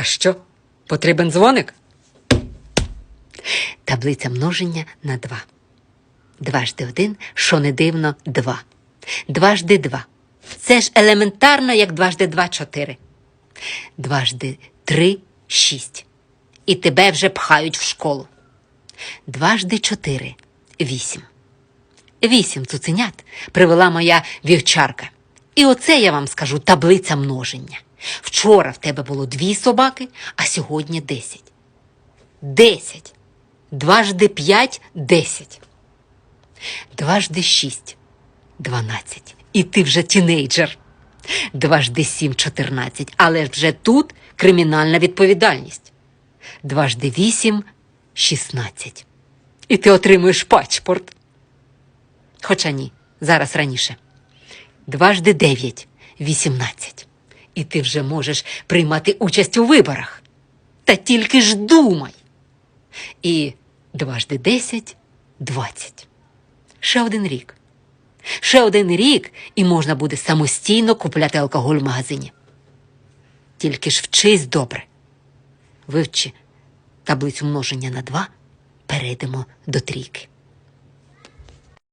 А що? Потрібен дзвоник? Таблиця множення на 2. Дважди один, що не дивно, 2. Дважди 2. Це ж елементарно, як дважди 2 – 4. Дважди 3 – 6. І тебе вже пхають в школу. Дважди 4 – 8. Вісім цуценят привела моя вівчарка. І оце я вам скажу таблиця множення. Вчора в тебе було дві собаки, а сьогодні десять. Десять. Дважди п'ять десять. Дважди шість дванадцять. І ти вже тінейджер. Дважди сім чотирнадцять. Але вже тут кримінальна відповідальність. Дважди вісім шістнадцять. І ти отримуєш пачпорт. Хоча ні, зараз раніше. Дважди дев'ять вісімнадцять. І ти вже можеш приймати участь у виборах. Та тільки ж думай. І дважди десять двадцять. Ще один рік. Ще один рік, і можна буде самостійно купляти алкоголь в магазині. Тільки ж вчись добре. Вивчи таблицю множення на два, перейдемо до трійки.